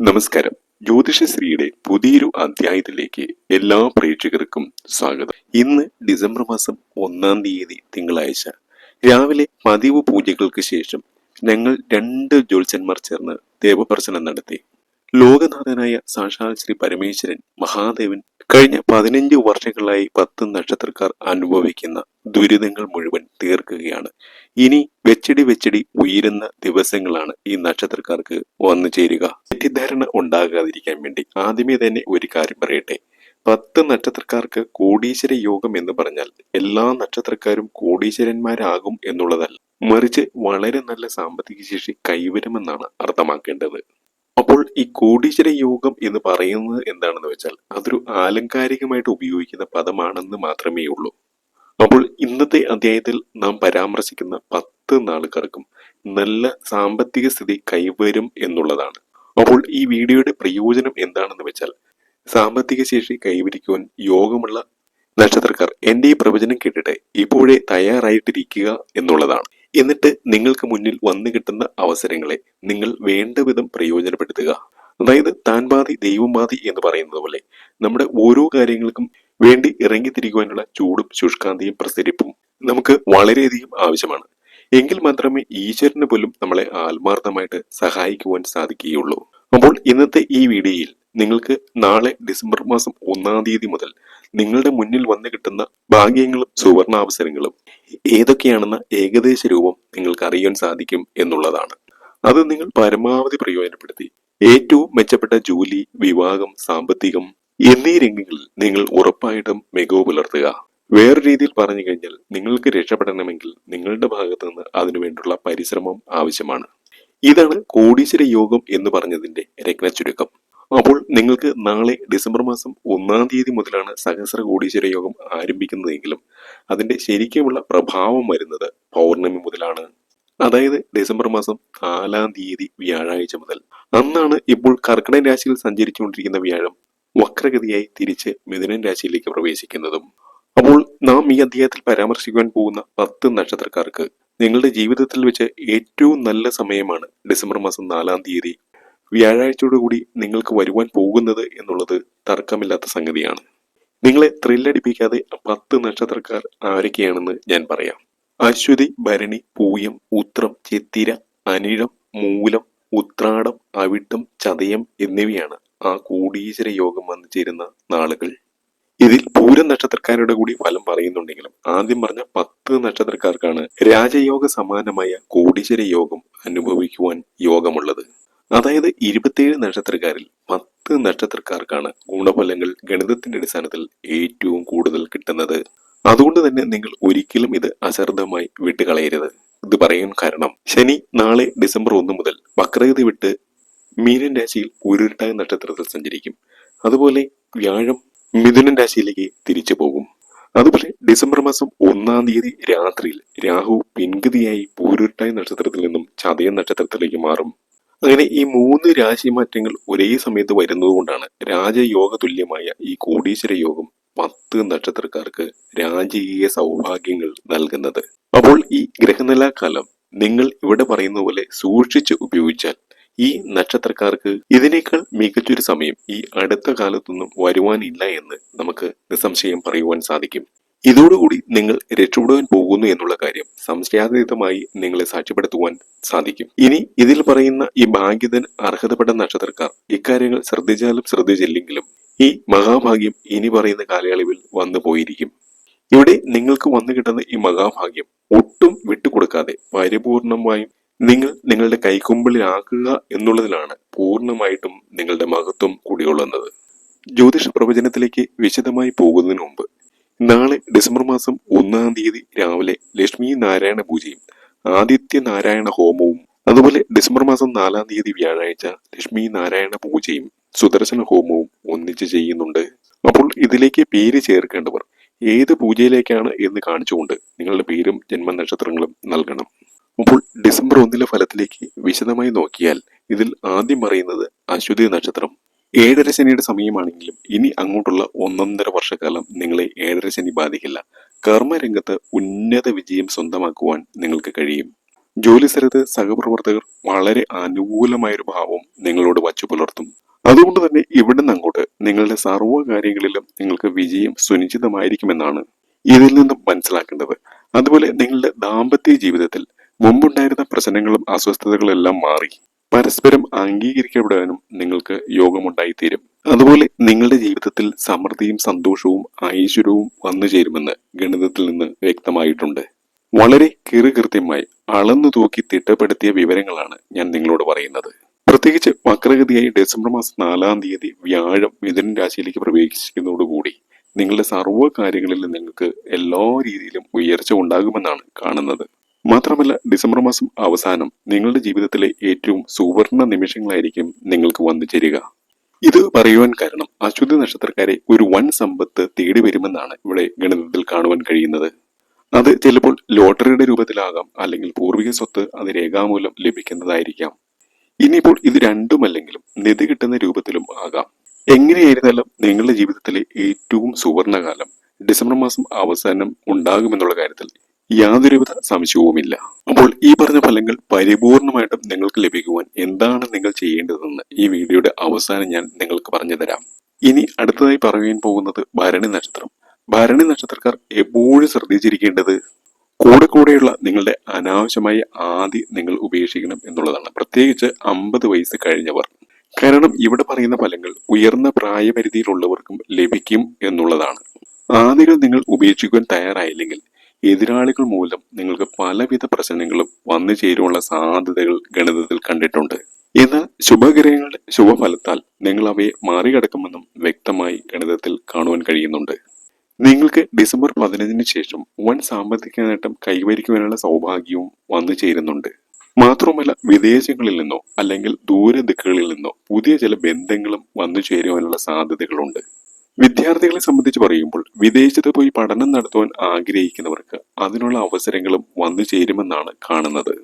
നമസ്കാരം. ജ്യോതിഷശ്രീയുടെ പുതിയൊരു അധ്യായത്തിലേക്ക് എല്ലാ പ്രേക്ഷകർക്കും സ്വാഗതം. ഇന്ന് ഡിസംബർ മാസം ഒന്നാം തീയതി തിങ്കളാഴ്ച. രാവിലെ പതിവ് പൂജകൾക്ക് ശേഷം ഞങ്ങൾ രണ്ട് ജ്യോത്സ്യന്മാർ ചേർന്ന് ദേവപ്രസനം നടത്തി. ലോകനാഥനായ സാക്ഷാൽ ശ്രീ പരമേശ്വരൻ മഹാദേവൻ കഴിഞ്ഞ പതിനഞ്ച് വർഷങ്ങളായി പത്ത് നക്ഷത്രക്കാർ അനുഭവിക്കുന്ന ദുരിതങ്ങൾ മുഴുവൻ തീർക്കുകയാണ്. ഇനി വെച്ചടി വെച്ചടി ഉയരുന്ന ദിവസങ്ങളാണ് ഈ നക്ഷത്രക്കാർക്ക് വന്നു ചേരുക. തെറ്റിദ്ധാരണ ഉണ്ടാകാതിരിക്കാൻ വേണ്ടി ആദ്യമേ തന്നെ ഒരു കാര്യം പറയട്ടെ. പത്ത് നക്ഷത്രക്കാർക്ക് കോടീശ്വര യോഗം എന്ന് പറഞ്ഞാൽ എല്ലാ നക്ഷത്രക്കാരും കോടീശ്വരന്മാരാകും എന്നുള്ളതല്ല. മറിച്ച് വളരെ നല്ല സാമ്പത്തിക ശേഷി കൈവരുമെന്നാണ് അർത്ഥമാക്കേണ്ടത്. ഈ കോടീശ്വര യോഗം എന്ന് പറയുന്നത് എന്താണെന്ന് വെച്ചാൽ അതൊരു ആലങ്കാരികമായിട്ട് ഉപയോഗിക്കുന്ന പദമാണെന്ന് മാത്രമേ ഉള്ളൂ. അപ്പോൾ ഇന്നത്തെ അധ്യായത്തിൽ നാം പരാമർശിക്കുന്ന പത്ത് നാളുകാർക്കും നല്ല സാമ്പത്തിക സ്ഥിതി കൈവരും എന്നുള്ളതാണ്. അപ്പോൾ ഈ വീഡിയോയുടെ പ്രയോജനം എന്താണെന്ന് വെച്ചാൽ സാമ്പത്തിക ശേഷി കൈവരിക്കുവാൻ യോഗമുള്ള നക്ഷത്രക്കാർ എന്റെ ഈ പ്രവചനം കേട്ടിട്ട് ഇപ്പോഴേ തയ്യാറായിട്ടിരിക്കുക എന്നുള്ളതാണ്. എന്നിട്ട് നിങ്ങൾക്ക് മുന്നിൽ വന്നു കിട്ടുന്ന അവസരങ്ങളെ നിങ്ങൾ വേണ്ട വിധം പ്രയോജനപ്പെടുത്തുക. അതായത് താൻ ബാധി ദൈവം ബാധി എന്ന് പറയുന്നത് പോലെ നമ്മുടെ ഓരോ കാര്യങ്ങൾക്കും വേണ്ടി ഇറങ്ങിത്തിരിക്കുവാനുള്ള ചൂടും ശുഷ്കാന്തിയും പ്രസരിപ്പും നമുക്ക് വളരെയധികം ആവശ്യമാണ്. എങ്കിൽ മാത്രമേ ഈശ്വരന് പോലും നമ്മളെ ആത്മാർത്ഥമായിട്ട് സഹായിക്കുവാൻ സാധിക്കുകയുള്ളൂ. അപ്പോൾ ഇന്നത്തെ ഈ വീഡിയോയിൽ നിങ്ങൾക്ക് നാളെ ഡിസംബർ മാസം ഒന്നാം തീയതി മുതൽ നിങ്ങളുടെ മുന്നിൽ വന്നു കിട്ടുന്ന ഭാഗ്യങ്ങളും സുവർണാവസരങ്ങളും ഏതൊക്കെയാണെന്ന ഏകദേശ രൂപം നിങ്ങൾക്ക് അറിയാൻ സാധിക്കും എന്നുള്ളതാണ്. അത് നിങ്ങൾ പരമാവധി പ്രയോജനപ്പെടുത്തി. ഏറ്റവും മെച്ചപ്പെട്ട ജോലി വിവാഹം സാമ്പത്തികം എന്നീ രംഗങ്ങളിൽ നിങ്ങൾ ഉറപ്പായിട്ടും മികവ് പുലർത്തുക. വേറെ രീതിയിൽ പറഞ്ഞു കഴിഞ്ഞാൽ നിങ്ങൾക്ക് രക്ഷപ്പെടണമെങ്കിൽ നിങ്ങളുടെ ഭാഗത്ത് നിന്ന് അതിനുവേണ്ടിയുള്ള പരിശ്രമം ആവശ്യമാണ്. ഇതാണ് കോടീശ്വര യോഗം എന്ന് പറഞ്ഞതിന്റെ രത്ന ചുരുക്കം അപ്പോൾ നിങ്ങൾക്ക് നാളെ ഡിസംബർ മാസം ഒന്നാം തീയതി മുതലാണ് സഹസ്ര കോടീശ്വര യോഗം ആരംഭിക്കുന്നതെങ്കിലും അതിന്റെ ശരിക്കുമുള്ള പ്രഭാവം വരുന്നത് പൗർണമി മുതലാണ്. അതായത് ഡിസംബർ മാസം നാലാം തീയതി വ്യാഴാഴ്ച മുതൽ. അന്നാണ് ഇപ്പോൾ കർക്കിടക രാശിയിൽ സഞ്ചരിച്ചുകൊണ്ടിരിക്കുന്ന വ്യാഴം വക്രഗതിയായി തിരിച്ച് മിഥുനൻ രാശിയിലേക്ക് പ്രവേശിക്കുന്നതും. അപ്പോൾ നാം ഈ അധ്യായത്തിൽ പരാമർശിക്കുവാൻ പോകുന്ന പത്ത് നക്ഷത്രക്കാർക്ക് നിങ്ങളുടെ ജീവിതത്തിൽ വെച്ച് ഏറ്റവും നല്ല സമയമാണ് ഡിസംബർ മാസം നാലാം തീയതി. വ്യാഴാഴ്ചയോടുകൂടി നിങ്ങൾക്ക് വരുവാൻ പോകുന്നത് എന്നുള്ളത് തർക്കമില്ലാത്ത സംഗതിയാണ്. നിങ്ങളെ ത്രില്ലടിപ്പിക്കാതെ പത്ത് നക്ഷത്രക്കാർ ആരൊക്കെയാണെന്ന് ഞാൻ പറയാം. അശ്വതി ഭരണി പൂയം ഉത്രം ചെത്തിര അനിഴം മൂലം ഉത്രാടം അവിട്ടം ചതയം എന്നിവയാണ് ആ കോടീശ്വര യോഗം വന്നു ചേരുന്ന നാളുകൾ. ഇതിൽ പൂരം നക്ഷത്രക്കാരുടെ കൂടി ഫലം പറയുന്നുണ്ടെങ്കിലും ആദ്യം പറഞ്ഞ പത്ത് നക്ഷത്രക്കാർക്കാണ് രാജയോഗ സമാനമായ കോടീശ്വര യോഗം അനുഭവിക്കുവാൻ യോഗമുള്ളത്. അതായത് ഇരുപത്തിയേഴ് നക്ഷത്രക്കാരിൽ പത്ത് നക്ഷത്രക്കാർക്കാണ് ഗുണഫലങ്ങൾ ഗണിതത്തിന്റെ അടിസ്ഥാനത്തിൽ ഏറ്റവും കൂടുതൽ കിട്ടുന്നത്. അതുകൊണ്ട് തന്നെ നിങ്ങൾ ഒരിക്കലും ഇത് അശ്രദ്ധമായി വിട്ടുകളയരുത്. ഇത് പറയാൻ കാരണം ശനി നാളെ ഡിസംബർ ഒന്ന് മുതൽ വക്രഗതി വിട്ട് മീനൻ രാശിയിൽ ഉരുട്ടായ നക്ഷത്രത്തിൽ സഞ്ചരിക്കും. അതുപോലെ വ്യാഴം മിഥുനൻ രാശിയിലേക്ക് തിരിച്ചു പോകും. അതുപോലെ ഡിസംബർ മാസം ഒന്നാം തീയതി രാത്രിയിൽ രാഹു പിൻഗതിയായി പൂരുട്ടായ നക്ഷത്രത്തിൽ നിന്നും ചതയ നക്ഷത്രത്തിലേക്ക് മാറും. അങ്ങനെ ഈ മൂന്ന് രാശി മാറ്റങ്ങൾ ഒരേ സമയത്ത് വരുന്നതുകൊണ്ടാണ് രാജയോഗ തുല്യമായ ഈ കോടീശ്വര യോഗം പത്ത് നക്ഷത്രക്കാർക്ക് രാജകീയ സൗഭാഗ്യങ്ങൾ നൽകുന്നത്. അപ്പോൾ ഈ ഗ്രഹനില കാലം നിങ്ങൾ ഇവിടെ പറയുന്ന പോലെ സൂക്ഷിച്ച് ഉപയോഗിച്ചാൽ ഈ നക്ഷത്രക്കാർക്ക് ഇതിനേക്കാൾ മികച്ചൊരു സമയം ഈ അടുത്ത കാലത്തൊന്നും വരുവാനില്ല എന്ന് നമുക്ക് നിസ്സംശയം പറയുവാൻ സാധിക്കും. ഇതോടുകൂടി നിങ്ങൾ രക്ഷപ്പെടുവാൻ പോകുന്നു എന്നുള്ള കാര്യം സംശയാതീതമായി നിങ്ങളെ സാക്ഷ്യപ്പെടുത്തുവാൻ സാധിക്കും. ഇനി ഇതിൽ പറയുന്ന ഈ ഭാഗ്യതൻ അർഹതപ്പെട്ട നക്ഷത്രക്കാർ ഇക്കാര്യങ്ങൾ ശ്രദ്ധിച്ചാലും ശ്രദ്ധിച്ചില്ലെങ്കിലും ഈ മഹാഭാഗ്യം ഇനി പറയുന്ന കാലയളവിൽ വന്നു പോയിരിക്കും. ഇവിടെ നിങ്ങൾക്ക് വന്നു കിട്ടുന്ന ഈ മഹാഭാഗ്യം ഒട്ടും വിട്ടുകൊടുക്കാതെ പരിപൂർണമായും നിങ്ങൾ നിങ്ങളുടെ കൈക്കുമ്പിളിലാക്കുക എന്നുള്ളതിലാണ് പൂർണമായിട്ടും നിങ്ങളുടെ മഹത്വം കൂടിയുള്ളത്. ജ്യോതിഷ പ്രവചനത്തിലേക്ക് വിശദമായി പോകുന്നതിന് മുമ്പ് നാളെ ഡിസംബർ മാസം ഒന്നാം തീയതി രാവിലെ ലക്ഷ്മി നാരായണ പൂജയും ആദിത്യ നാരായണ ഹോമവും. അതുപോലെ ഡിസംബർ മാസം നാലാം തീയതി വ്യാഴാഴ്ച ലക്ഷ്മി നാരായണ പൂജയും സുദർശന ഹോമവും ഒന്നിച്ച് ചെയ്യുന്നുണ്ട്. അപ്പോൾ ഇതിലേക്ക് പേര് ചേർക്കേണ്ടവർ ഏത് പൂജയിലേക്കാണ് എന്ന് കാണിച്ചുകൊണ്ട് നിങ്ങളുടെ പേരും ജന്മനക്ഷത്രങ്ങളും നൽകണം. അപ്പോൾ ഡിസംബർ ഒന്നിലെ ഫലത്തിലേക്ക് വിശദമായി നോക്കിയാൽ ഇതിൽ ആദ്യം പറയുന്നത് അശ്വതി നക്ഷത്രം. ഏഴര ശനിയുടെ സമയമാണെങ്കിലും ഇനി അങ്ങോട്ടുള്ള ഒന്നൊന്നര വർഷക്കാലം നിങ്ങളെ ഏഴര ശനി ബാധിക്കില്ല. കർമ്മരംഗത്ത് ഉന്നത വിജയം സ്വന്തമാക്കുവാൻ നിങ്ങൾക്ക് കഴിയും. ജോലി സ്ഥലത്ത് സഹപ്രവർത്തകർ വളരെ അനുകൂലമായൊരു ഭാവം നിങ്ങളോട് വച്ചു പുലർത്തും. അതുകൊണ്ട് തന്നെ ഇവിടുന്ന് അങ്ങോട്ട് നിങ്ങളുടെ സർവകാര്യങ്ങളിലും നിങ്ങൾക്ക് വിജയം സുനിശ്ചിതമായിരിക്കുമെന്നാണ് ഇതിൽ നിന്നും മനസ്സിലാക്കേണ്ടത്. അതുപോലെ നിങ്ങളുടെ ദാമ്പത്യ ജീവിതത്തിൽ മുമ്പുണ്ടായിരുന്ന പ്രശ്നങ്ങളും അസ്വസ്ഥതകളും എല്ലാം മാറി. പരസ്പരം അംഗീകരിക്കപ്പെടാനും നിങ്ങൾക്ക് യോഗമുണ്ടായിത്തീരും. അതുപോലെ നിങ്ങളുടെ ജീവിതത്തിൽ സമൃദ്ധിയും സന്തോഷവും ഐശ്വര്യവും വന്നു ചേരുമെന്ന് ഗണിതത്തിൽ നിന്ന് വ്യക്തമായിട്ടുണ്ട്. വളരെ കിറുകൃത്യമായി അളന്നു തൂക്കി തിട്ടപ്പെടുത്തിയ വിവരങ്ങളാണ് ഞാൻ നിങ്ങളോട് പറയുന്നത്. പ്രത്യേകിച്ച് വക്രഗതിയായി ഡിസംബർ മാസം നാലാം തീയതി വ്യാഴം മിഥുനൻ രാശിയിലേക്ക് പ്രവേശിക്കുന്നതോടുകൂടി നിങ്ങളുടെ സർവ കാര്യങ്ങളിലും നിങ്ങൾക്ക് എല്ലാ രീതിയിലും ഉയർച്ച ഉണ്ടാകുമെന്നാണ് കാണുന്നത്. മാത്രമല്ല ഡിസംബർ മാസം അവസാനം നിങ്ങളുടെ ജീവിതത്തിലെ ഏറ്റവും സുവർണ നിമിഷങ്ങളായിരിക്കും നിങ്ങൾക്ക് വന്നു ചേരുക. ഇത് പറയുവാൻ കാരണം അശ്വതി നക്ഷത്രക്കാരെ ഒരു വൻ സമ്പത്ത് തേടി വരുമെന്നാണ് ഇവിടെ ഗണിതത്തിൽ കാണുവാൻ കഴിയുന്നത്. അത് ചിലപ്പോൾ ലോട്ടറിയുടെ രൂപത്തിലാകാം അല്ലെങ്കിൽ പൂർവിക സ്വത്ത് അത് രേഖാമൂലം ലഭിക്കുന്നതായിരിക്കാം. ഇനിയിപ്പോൾ ഇത് രണ്ടുമല്ലെങ്കിലും നിധി കിട്ടുന്ന രൂപത്തിലും ആകാം. എങ്ങനെയായിരുന്നാലും നിങ്ങളുടെ ജീവിതത്തിലെ ഏറ്റവും സുവർണകാലം ഡിസംബർ മാസം അവസാനം ഉണ്ടാകുമെന്നുള്ള കാര്യത്തിൽ യാതൊരുവിധ സംശയവുമില്ല. അപ്പോൾ ഈ പറഞ്ഞ ഫലങ്ങൾ പരിപൂർണമായിട്ടും നിങ്ങൾക്ക് ലഭിക്കുവാൻ എന്താണ് നിങ്ങൾ ചെയ്യേണ്ടതെന്ന് ഈ വീഡിയോയുടെ അവസാനം ഞാൻ നിങ്ങൾക്ക് പറഞ്ഞു തരാം. ഇനി അടുത്തതായി പറയാൻ പോകുന്നത് ഭരണി നക്ഷത്രം. ഭരണി നക്ഷത്രക്കാർ എപ്പോഴും ശ്രദ്ധിച്ചിരിക്കേണ്ടത് കൂടെ കൂടെയുള്ള നിങ്ങളുടെ അനാവശ്യമായ ആദി നിങ്ങൾ ഉപേക്ഷിക്കണം എന്നുള്ളതാണ്. പ്രത്യേകിച്ച് അമ്പത് വയസ്സ് കഴിഞ്ഞവർ. കാരണം ഇവിടെ പറയുന്ന ഫലങ്ങൾ ഉയർന്ന പ്രായപരിധിയിലുള്ളവർക്കും ലഭിക്കും എന്നുള്ളതാണ്. ആദികൾ നിങ്ങൾ ഉപേക്ഷിക്കുവാൻ തയ്യാറായില്ലെങ്കിൽ എതിരാളികൾ മൂലം നിങ്ങൾക്ക് പലവിധ പ്രശ്നങ്ങളും വന്നു ചേരുവാനുള്ള സാധ്യതകൾ ഗണിതത്തിൽ കണ്ടിട്ടുണ്ട്. എന്നാൽ ശുഭഗ്രഹങ്ങളുടെ ശുഭഫലത്താൽ നിങ്ങൾ അവയെ മറികടക്കുമെന്നും വ്യക്തമായി ഗണിതത്തിൽ കാണുവാൻ കഴിയുന്നുണ്ട്. നിങ്ങൾക്ക് ഡിസംബർ പതിനഞ്ചിന് ശേഷം വൻ സാമ്പത്തിക നേട്ടം കൈവരിക്കുവാനുള്ള സൗഭാഗ്യവും വന്നു ചേരുന്നുണ്ട്. മാത്രവുമല്ല വിദേശങ്ങളിൽ നിന്നോ അല്ലെങ്കിൽ ദൂരദിക്കുകളിൽ നിന്നോ പുതിയ ചില ബന്ധങ്ങളും വന്നു ചേരുവാനുള്ള സാധ്യതകളുണ്ട്. വിദ്യാർത്ഥികളെ സംബന്ധിച്ച് പറയുമ്പോൾ വിദേശത്ത് പോയി പഠനം നടത്തുവാൻ ആഗ്രഹിക്കുന്നവർക്ക് അതിനുള്ള അവസരങ്ങളും വന്നു ചേരുമെന്നാണ് കാണുന്നത്.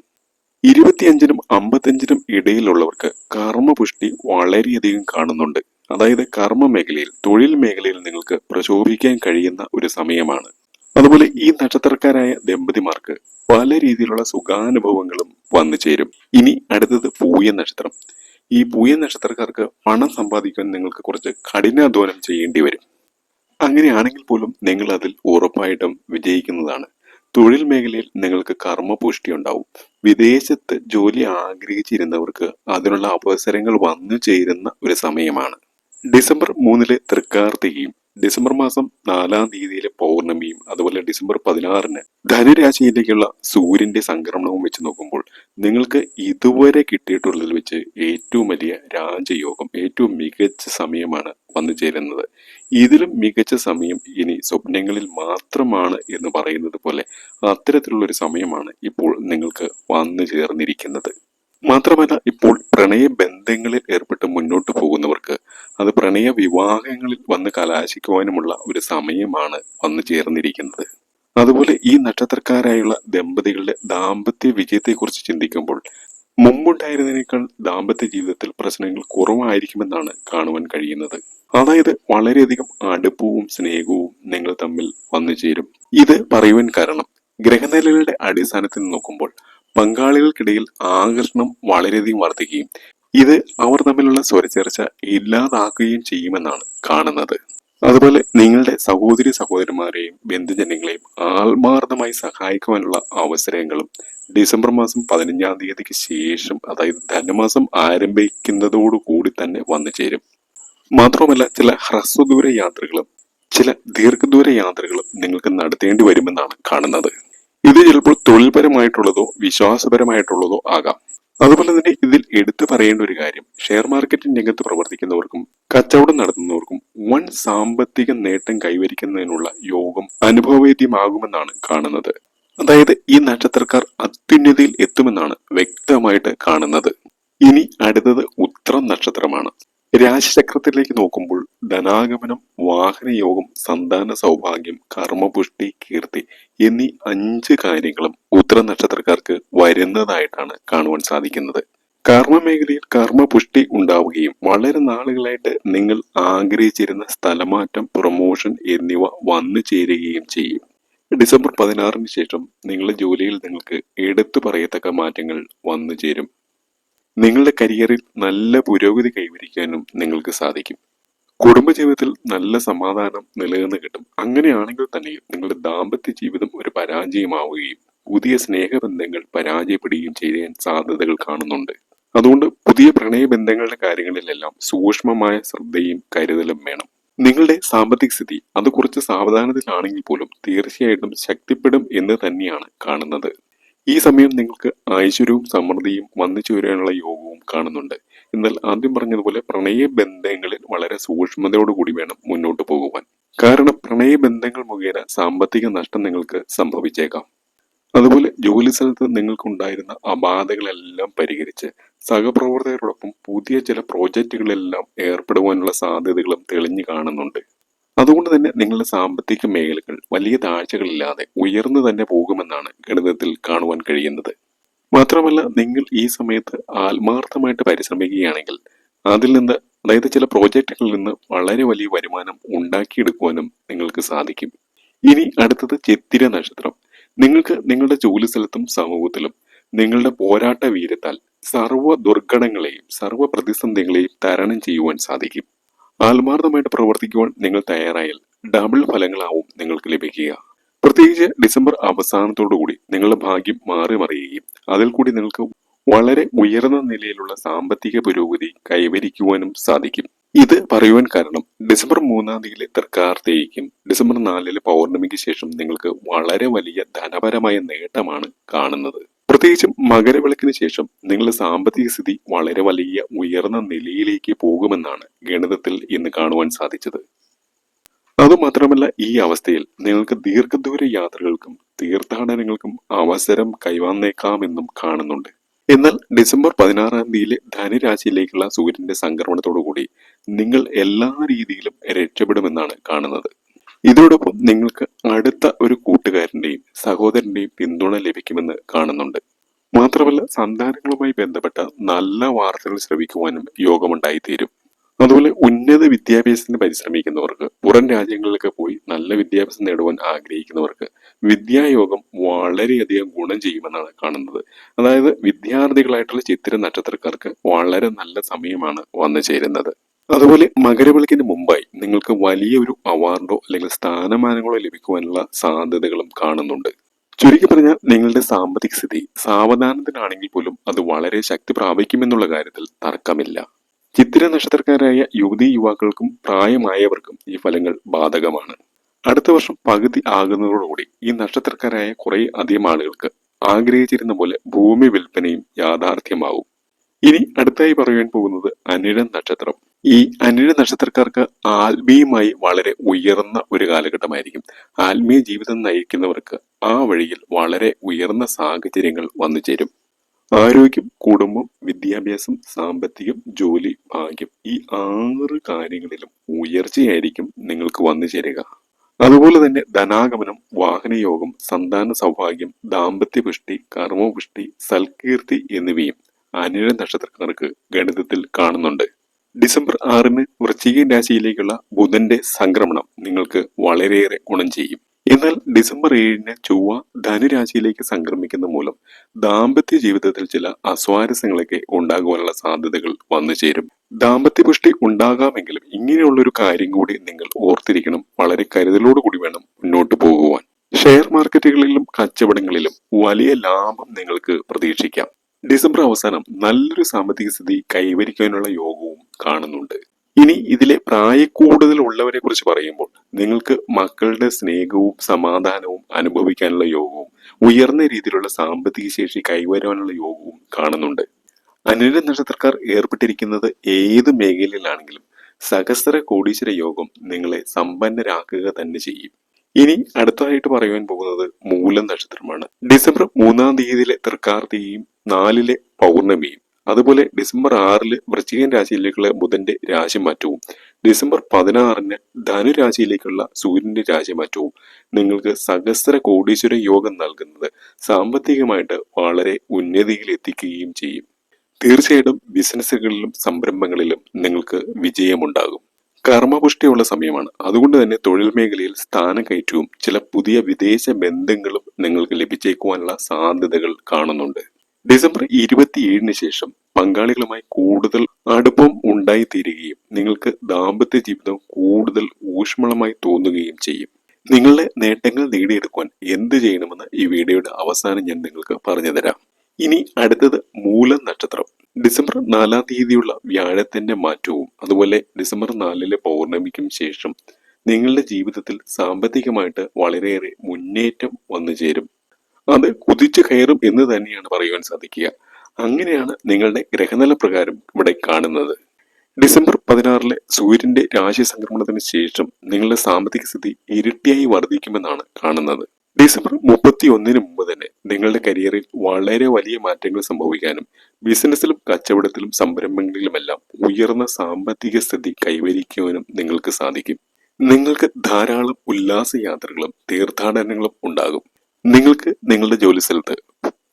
ഇരുപത്തിയഞ്ചിനും അമ്പത്തഞ്ചിനും ഇടയിലുള്ളവർക്ക് കർമ്മപുഷ്ടി വളരെയധികം കാണുന്നുണ്ട്. അതായത് കർമ്മ മേഖലയിൽ തൊഴിൽ മേഖലയിൽ നിങ്ങൾക്ക് പ്രശോഭിക്കാൻ കഴിയുന്ന ഒരു സമയമാണ്. അതുപോലെ ഈ നക്ഷത്രക്കാരായ ദമ്പതിമാർക്ക് പല രീതിയിലുള്ള സുഖാനുഭവങ്ങളും വന്നു ചേരും. ഇനി അടുത്തത് പൂയ നക്ഷത്രം. ഈ പൂയ നക്ഷത്രക്കാർക്ക് പണം സമ്പാദിക്കാൻ നിങ്ങൾക്ക് കുറച്ച് കഠിനാധ്വാനം ചെയ്യേണ്ടി വരും. അങ്ങനെയാണെങ്കിൽ പോലും നിങ്ങൾ അതിൽ ഉറപ്പായിട്ടും വിജയിക്കുന്നതാണ്. തൊഴിൽ മേഖലയിൽ നിങ്ങൾക്ക് കർമ്മപുഷ്ടി ഉണ്ടാവും. വിദേശത്ത് ജോലി ആഗ്രഹിച്ചിരുന്നവർക്ക് അതിനുള്ള അവസരങ്ങൾ വന്നു ചേരുന്ന ഒരു സമയമാണ്. ഡിസംബർ മൂന്നിലെ തൃക്കാർത്തികയും ഡിസംബർ മാസം നാലാം തീയതിയിലെ പൗർണമിയും അതുപോലെ ഡിസംബർ പതിനാറിന് ധനുരാശിയിലേക്കുള്ള സൂര്യന്റെ സംക്രമണവും വെച്ച് നോക്കുമ്പോൾ നിങ്ങൾക്ക് ഇതുവരെ കിട്ടിയിട്ടുള്ളതിൽ വെച്ച് ഏറ്റവും വലിയ രാജയോഗം ഏറ്റവും മികച്ച സമയമാണ് വന്നു ചേരുന്നത്. ഇതിലും മികച്ച സമയം ഇനി സ്വപ്നങ്ങളിൽ മാത്രമാണ് എന്ന് പറയുന്നത് പോലെ അത്തരത്തിലുള്ള ഒരു സമയമാണ് ഇപ്പോൾ നിങ്ങൾക്ക് വന്നു ചേർന്നിരിക്കുന്നത്. മാത്രമല്ല ഇപ്പോൾ പ്രണയ ബന്ധങ്ങളിൽ ഏർപ്പെട്ട് മുന്നോട്ട് പോകുന്നവർക്ക് അത് പ്രണയ വിവാഹങ്ങളിൽ വന്ന് കലാശിക്കുവാനുമുള്ള ഒരു സമയമാണ് വന്നു ചേർന്നിരിക്കുന്നത്. അതുപോലെ ഈ നക്ഷത്രക്കാരായുള്ള ദമ്പതികളുടെ ദാമ്പത്യ വിജയത്തെക്കുറിച്ച് ചിന്തിക്കുമ്പോൾ മുമ്പുണ്ടായിരുന്നതിനേക്കാൾ ദാമ്പത്യ ജീവിതത്തിൽ പ്രശ്നങ്ങൾ കുറവായിരിക്കുമെന്നാണ് കാണുവാൻ കഴിയുന്നത്. അതായത് വളരെയധികം അടുപ്പവും സ്നേഹവും നിങ്ങൾ തമ്മിൽ വന്നു ചേരും ഇത് പറയുവാൻ കാരണം ഗ്രഹനിലകളുടെ അടിസ്ഥാനത്തിൽ നോക്കുമ്പോൾ പങ്കാളികൾക്കിടയിൽ ആകർഷണം വളരെയധികം വർദ്ധിക്കുകയും ഇത് അവർ തമ്മിലുള്ള സ്വരച്ചേർച്ച ഇല്ലാതാക്കുകയും ചെയ്യുമെന്നാണ് കാണുന്നത്. അതുപോലെ നിങ്ങളുടെ സഹോദരി സഹോദരന്മാരെയും ബന്ധുജനങ്ങളെയും ആത്മാർത്ഥമായി സഹായിക്കുവാനുള്ള അവസരങ്ങളും ഡിസംബർ മാസം പതിനഞ്ചാം തീയതിക്ക് ശേഷം അതായത് ധനുമാസം ആരംഭിക്കുന്നതോടുകൂടി തന്നെ വന്നു ചേരും. മാത്രമല്ല ചില ഹ്രസ്വദൂര യാത്രകളും ചില ദീർഘദൂര യാത്രകളും നിങ്ങൾക്ക് നടത്തേണ്ടി വരുമെന്നാണ് കാണുന്നത്. ഇത് ചിലപ്പോൾ തൊഴിൽപരമായിട്ടുള്ളതോ വിശ്വാസപരമായിട്ടുള്ളതോ ആകാം. അതുപോലെ തന്നെ ഇതിൽ എടുത്തു പറയേണ്ട ഒരു കാര്യം ഷെയർ മാർക്കറ്റിന്റെ രംഗത്ത് പ്രവർത്തിക്കുന്നവർക്കും കച്ചവടം നടത്തുന്നവർക്കും വൻ സാമ്പത്തിക നേട്ടം കൈവരിക്കുന്നതിനുള്ള യോഗം അനുഭവവേദ്യമാകുമെന്നാണ് കാണുന്നത്. അതായത് ഈ നക്ഷത്രക്കാർ അത്യുന്നതിയിൽ എത്തുമെന്നാണ് വ്യക്തമായിട്ട് കാണുന്നത്. ഇനി അടുത്തത് ഉത്രം നക്ഷത്രമാണ്. രാശിചക്രത്തിലേക്ക് നോക്കുമ്പോൾ ധനാഗമനം വാഹനയോഗം സന്താന സൗഭാഗ്യം കർമ്മപുഷ്ടി കീർത്തി എന്നീ അഞ്ച് കാര്യങ്ങളും ഉത്തര നക്ഷത്രക്കാർക്ക് വരുന്നതായിട്ടാണ് കാണുവാൻ സാധിക്കുന്നത്. കർമ്മമേഖലയിൽ കർമ്മപുഷ്ടി ഉണ്ടാവുകയും വളരെ നാളുകളായിട്ട് നിങ്ങൾ ആഗ്രഹിച്ചിരുന്ന സ്ഥലമാറ്റം പ്രൊമോഷൻ എന്നിവ വന്നു ചേരുകയും ചെയ്യും. ഡിസംബർ പതിനാറിന് ശേഷം നിങ്ങളുടെ ജോലിയിൽ നിങ്ങൾക്ക് എടുത്തു പറയത്തക്ക മാറ്റങ്ങൾ വന്നു ചേരും. നിങ്ങളുടെ കരിയറിൽ നല്ല പുരോഗതി കൈവരിക്കാനും നിങ്ങൾക്ക് സാധിക്കും. കുടുംബജീവിതത്തിൽ നല്ല സമാധാനം നിലനിന്ന് കിട്ടും. അങ്ങനെയാണെങ്കിൽ തന്നെയും നിങ്ങളുടെ ദാമ്പത്യ ജീവിതം ഒരു പരാജയമാവുകയും പുതിയ സ്നേഹബന്ധങ്ങൾ പരാജയപ്പെടുകയും ചെയ്യാൻ സാധ്യതകൾ കാണുന്നുണ്ട്. അതുകൊണ്ട് പുതിയ പ്രണയബന്ധങ്ങളുടെ കാര്യങ്ങളിലെല്ലാം സൂക്ഷ്മമായ ശ്രദ്ധയും കരുതലും വേണം. നിങ്ങളുടെ സാമ്പത്തിക സ്ഥിതി അത് കുറച്ച് സാവധാനത്തിലാണെങ്കിൽ പോലും തീർച്ചയായിട്ടും ശക്തിപ്പെടും എന്ന് തന്നെയാണ് കാണുന്നത്. ഈ സമയം നിങ്ങൾക്ക് ഐശ്വര്യവും സമൃദ്ധിയും വന്നു ചേരാനുള്ള യോഗവും കാണുന്നുണ്ട്. എന്നാൽ ആദ്യം പറഞ്ഞതുപോലെ പ്രണയ ബന്ധങ്ങളിൽ വളരെ സൂക്ഷ്മതയോടുകൂടി വേണം മുന്നോട്ട് പോകുവാൻ. കാരണം പ്രണയ ബന്ധങ്ങൾ മുഖേന സാമ്പത്തിക നഷ്ടം നിങ്ങൾക്ക് സംഭവിച്ചേക്കാം. അതുപോലെ ജോലി സ്ഥലത്ത് നിങ്ങൾക്കുണ്ടായിരുന്ന അബാധകളെല്ലാം പരിഹരിച്ച് സഹപ്രവർത്തകരോടൊപ്പം പുതിയ ചില പ്രോജക്റ്റുകളെല്ലാം ഏർപ്പെടുവാനുള്ള സാധ്യതകളും തെളിഞ്ഞു കാണുന്നുണ്ട്. അതുകൊണ്ട് തന്നെ നിങ്ങളുടെ സാമ്പത്തിക മേഖലകൾ വലിയ താഴ്ചകളില്ലാതെ ഉയർന്നു തന്നെ പോകുമെന്നാണ് ഗണിതത്തിൽ കാണുവാൻ കഴിയുന്നത്. മാത്രമല്ല നിങ്ങൾ ഈ സമയത്ത് ആത്മാർത്ഥമായിട്ട് പരിശ്രമിക്കുകയാണെങ്കിൽ അതിൽ നിന്ന് അതായത് ചില പ്രോജക്റ്റുകളിൽ നിന്ന് വളരെ വലിയ വരുമാനം ഉണ്ടാക്കിയെടുക്കുവാനും നിങ്ങൾക്ക് സാധിക്കും. ഇനി അടുത്തത് ചിത്തിര നക്ഷത്രം. നിങ്ങൾക്ക് നിങ്ങളുടെ ജോലി സ്ഥലത്തും സമൂഹത്തിലും നിങ്ങളുടെ പോരാട്ട വീരത്താൽ സർവ ദുർഘടങ്ങളെയും സർവ പ്രതിസന്ധികളെയും തരണം ചെയ്യുവാൻ സാധിക്കും. ആത്മാർത്ഥമായിട്ട് പ്രവർത്തിക്കുവാൻ നിങ്ങൾ തയ്യാറായാൽ ഡബിൾ ഫലങ്ങളാവും നിങ്ങൾക്ക് ലഭിക്കുക. പ്രത്യേകിച്ച് ഡിസംബർ അവസാനത്തോടുകൂടി നിങ്ങളുടെ ഭാഗ്യം മാറി മറിയുകയും അതിൽ കൂടി നിങ്ങൾക്ക് വളരെ ഉയർന്ന നിലയിലുള്ള സാമ്പത്തിക പുരോഗതി കൈവരിക്കുവാനും സാധിക്കും. ഇത് പറയുവാൻ കാരണം ഡിസംബർ മൂന്നാം തീയതിയിലെ തൃക്കാർത്തേക്കും ഡിസംബർ നാലിലെ പൗർണമിക്ക് ശേഷം നിങ്ങൾക്ക് വളരെ വലിയ ധനപരമായ നേട്ടമാണ് കാണുന്നത്. പ്രത്യേകിച്ചും മകരവിളക്കിന് ശേഷം നിങ്ങളുടെ സാമ്പത്തിക സ്ഥിതി വളരെ വലിയ ഉയർന്ന നിലയിലേക്ക് പോകുമെന്നാണ് ഗണിതത്തിൽ ഇന്ന് കാണുവാൻ സാധിച്ചത്. അതുമാത്രമല്ല ഈ അവസ്ഥയിൽ നിങ്ങൾക്ക് ദീർഘദൂര യാത്രകൾക്കും തീർത്ഥാടനങ്ങൾക്കും അവസരം കൈവന്നേക്കാമെന്നും കാണുന്നുണ്ട്. എന്നാൽ ഡിസംബർ പതിനാറാം തീയതിയിലെ ധനുരാശിയിലേക്കുള്ള സൂര്യന്റെ സംക്രമണത്തോടുകൂടി നിങ്ങൾ എല്ലാ രീതിയിലും രക്ഷപ്പെടുമെന്നാണ് കാണുന്നത്. ഇതോടൊപ്പം നിങ്ങൾക്ക് അടുത്ത ഒരു കൂട്ടുകാരന്റെയും സഹോദരന്റെയും പിന്തുണ ലഭിക്കുമെന്ന് കാണുന്നുണ്ട്. മാത്രമല്ല സന്താനങ്ങളുമായി ബന്ധപ്പെട്ട നല്ല വാർത്തകൾ ശ്രവിക്കുവാനും യോഗമുണ്ടായിത്തീരും. അതുപോലെ ഉന്നത വിദ്യാഭ്യാസത്തിന് പരിശ്രമിക്കുന്നവർക്ക് പുറം രാജ്യങ്ങളിലൊക്കെ പോയി നല്ല വിദ്യാഭ്യാസം നേടുവാൻ ആഗ്രഹിക്കുന്നവർക്ക് വിദ്യായോഗം വളരെയധികം ഗുണം ചെയ്യുമെന്നാണ് കാണുന്നത്. അതായത് വിദ്യാർത്ഥികളായിട്ടുള്ള ചിത്തിര നക്ഷത്രക്കാർക്ക് വളരെ നല്ല സമയമാണ് വന്നു ചേരുന്നത്. അതുപോലെ മകരവിളക്കിന് മുമ്പായി നിങ്ങൾക്ക് വലിയ ഒരു അവാർഡോ അല്ലെങ്കിൽ സ്ഥാനമാനങ്ങളോ ലഭിക്കുവാനുള്ള സാധ്യതകളും കാണുന്നുണ്ട്. ചുരുക്കി പറഞ്ഞാൽ നിങ്ങളുടെ സാമ്പത്തിക സ്ഥിതി സാവധാനത്തിനാണെങ്കിൽ പോലും അത് വളരെ ശക്തി പ്രാപിക്കുമെന്നുള്ള കാര്യത്തിൽ തർക്കമില്ല. ചിത്തിര നക്ഷത്രക്കാരായ യുവതി യുവാക്കൾക്കും പ്രായമായവർക്കും ഈ ഫലങ്ങൾ ബാധകമാണ്. അടുത്ത വർഷം പകുതി ആകുന്നതോടുകൂടി ഈ നക്ഷത്രക്കാരായ കുറെ അധികം ആളുകൾക്ക് ആഗ്രഹിച്ചിരുന്ന പോലെ ഭൂമി വിൽപ്പനയും യാഥാർത്ഥ്യമാവും ഇനി അടുത്തായി പറയാൻ പോകുന്നത് അനിഴ നക്ഷത്രം. ഈ അനിഴ നക്ഷത്രക്കാർക്ക് ആത്മീയമായി വളരെ ഉയർന്ന ഒരു കാലഘട്ടമായിരിക്കും. ആത്മീയ ജീവിതം നയിക്കുന്നവർക്ക് ആ വഴിയിൽ വളരെ ഉയർന്ന സാഹചര്യങ്ങൾ വന്നു ചേരും. ആരോഗ്യം കുടുംബം വിദ്യാഭ്യാസം സാമ്പത്തികം ജോലി ഭാഗ്യം ഈ ആറ് കാര്യങ്ങളിലും ഉയർച്ചയായിരിക്കും നിങ്ങൾക്ക് വന്നു ചേരുക. അതുപോലെ തന്നെ ധനാഗമനം വാഹനയോഗം സന്താന സൗഭാഗ്യം ദാമ്പത്യപുഷ്ടി കർമ്മപുഷ്ടി സൽകീർത്തി എന്നിവയും അനിഴ നക്ഷത്രക്കാർക്ക് ഗണിതത്തിൽ കാണുന്നുണ്ട്. ഡിസംബർ ആറിന് വൃശ്ചിക രാശിയിലേക്കുള്ള ബുധന്റെ സംക്രമണം നിങ്ങൾക്ക് വളരെയേറെ ഗുണം ചെയ്യും. എന്നാൽ ഡിസംബർ ഏഴിന് ചൊവ്വ ധനുരാശിയിലേക്ക് സംക്രമിക്കുന്ന മൂലം ദാമ്പത്യ ജീവിതത്തിൽ ചില അസ്വാരസ്യങ്ങളൊക്കെ ഉണ്ടാകുവാനുള്ള സാധ്യതകൾ വന്നു ചേരും. ദാമ്പത്യ പുഷ്ടി ഉണ്ടാകാമെങ്കിലും ഇങ്ങനെയുള്ളൊരു കാര്യം കൂടി നിങ്ങൾ ഓർത്തിരിക്കണം. വളരെ കരുതലോടു കൂടി വേണം മുന്നോട്ട് പോകുവാൻ. ഷെയർ മാർക്കറ്റുകളിലും കച്ചവടങ്ങളിലും വലിയ ലാഭം നിങ്ങൾക്ക് പ്രതീക്ഷിക്കാം. ഡിസംബർ അവസാനം നല്ലൊരു സാമ്പത്തിക സ്ഥിതി കൈവരിക്കാനുള്ള യോഗവും കാണുന്നുണ്ട്. ഇനി ഇതിലെ പ്രായക്കൂടുതൽ ഉള്ളവരെ കുറിച്ച് പറയുമ്പോൾ നിങ്ങൾക്ക് മക്കളുടെ സ്നേഹവും സമാധാനവും അനുഭവിക്കാനുള്ള യോഗവും ഉയർന്ന രീതിയിലുള്ള സാമ്പത്തിക ശേഷി കൈവരാനുള്ള യോഗവും കാണുന്നുണ്ട്. അനുര നക്ഷത്രക്കാർ ഏർപ്പെട്ടിരിക്കുന്നത് ഏത് മേഖലയിലാണെങ്കിലും സഹസ്ര കോടീശ്വര യോഗം നിങ്ങളെ സമ്പന്നരാക്കുക തന്നെ ചെയ്യും. ഇനി അടുത്തതായിട്ട് പറയുവാൻ പോകുന്നത് മൂലം നക്ഷത്രമാണ്. ഡിസംബർ മൂന്നാം തീയതിയിലെ തൃക്കാർത്തിയും നാലിലെ പൗർണമിയും അതുപോലെ ഡിസംബർ ആറിൽ വൃശ്ചികൻ രാശിയിലേക്കുള്ള ബുധന്റെ രാശിമാറ്റവും ഡിസംബർ പതിനാറിന് ധനുരാശിയിലേക്കുള്ള സൂര്യന്റെ രാശിമാറ്റവും നിങ്ങൾക്ക് സഹസ്ര കോടീശ്വര യോഗം നൽകുന്നത് സാമ്പത്തികമായിട്ട് വളരെ ഉന്നതിയിൽ എത്തിക്കുകയും ചെയ്യും. തീർച്ചയായിട്ടും ബിസിനസ്സുകളിലും സംരംഭങ്ങളിലും നിങ്ങൾക്ക് വിജയമുണ്ടാകും. കർമ്മപുഷ്ടിയുള്ള സമയമാണ്. അതുകൊണ്ട് തന്നെ തൊഴിൽ മേഖലയിൽ സ്ഥാനക്കയറ്റവും ചില പുതിയ വിദേശ ബന്ധങ്ങളും നിങ്ങൾക്ക് ലഭിച്ചേക്കുവാനുള്ള സാധ്യതകൾ കാണുന്നുണ്ട്. ഡിസംബർ ഇരുപത്തിയേഴിന് ശേഷം പങ്കാളികളുമായി കൂടുതൽ അടുപ്പം ഉണ്ടായിത്തീരുകയും നിങ്ങൾക്ക് ദാമ്പത്യ ജീവിതം കൂടുതൽ ഊഷ്മളമായി തോന്നുകയും ചെയ്യും. നിങ്ങളുടെ നേട്ടങ്ങൾ നേടിയെടുക്കുവാൻ എന്ത് ചെയ്യണമെന്ന് ഈ വീഡിയോയുടെ അവസാനം ഞാൻ നിങ്ങൾക്ക് പറഞ്ഞു തരാം. ഇനി അടുത്തത് മൂലം നക്ഷത്രം ഡിസംബർ നാലാം തീയതിയുള്ള വ്യാഴത്തിന്റെ മാറ്റവും അതുപോലെ ഡിസംബർ നാലിലെ പൗർണമിക്കും ശേഷം നിങ്ങളുടെ ജീവിതത്തിൽ സാമ്പത്തികമായിട്ട് വളരെയേറെ മുന്നേറ്റം വന്നു ചേരും. അത് കുതിച്ചു കയറും എന്ന് തന്നെയാണ് പറയുവാൻ സാധിക്കുക. അങ്ങനെയാണ് നിങ്ങളുടെ ഗ്രഹനില പ്രകാരം ഇവിടെ കാണുന്നത്. ഡിസംബർ പതിനാറിലെ സൂര്യന്റെ രാശി സംക്രമണത്തിന് ശേഷം നിങ്ങളുടെ സാമ്പത്തിക സ്ഥിതി ഇരട്ടിയായി വർദ്ധിക്കുമെന്നാണ് കാണുന്നത്. ഡിസംബർ മുപ്പത്തി ഒന്നിന് മുമ്പ് തന്നെ നിങ്ങളുടെ കരിയറിൽ വളരെ വലിയ മാറ്റങ്ങൾ സംഭവിക്കാനും ബിസിനസ്സിലും കച്ചവടത്തിലും സംരംഭങ്ങളിലുമെല്ലാം ഉയർന്ന സാമ്പത്തിക സ്ഥിതി കൈവരിക്കുവാനും നിങ്ങൾക്ക് സാധിക്കും. നിങ്ങൾക്ക് ധാരാളം ഉല്ലാസയാത്രകളും തീർത്ഥാടനങ്ങളും ഉണ്ടാകും. നിങ്ങൾക്ക് നിങ്ങളുടെ ജോലി സ്ഥലത്ത്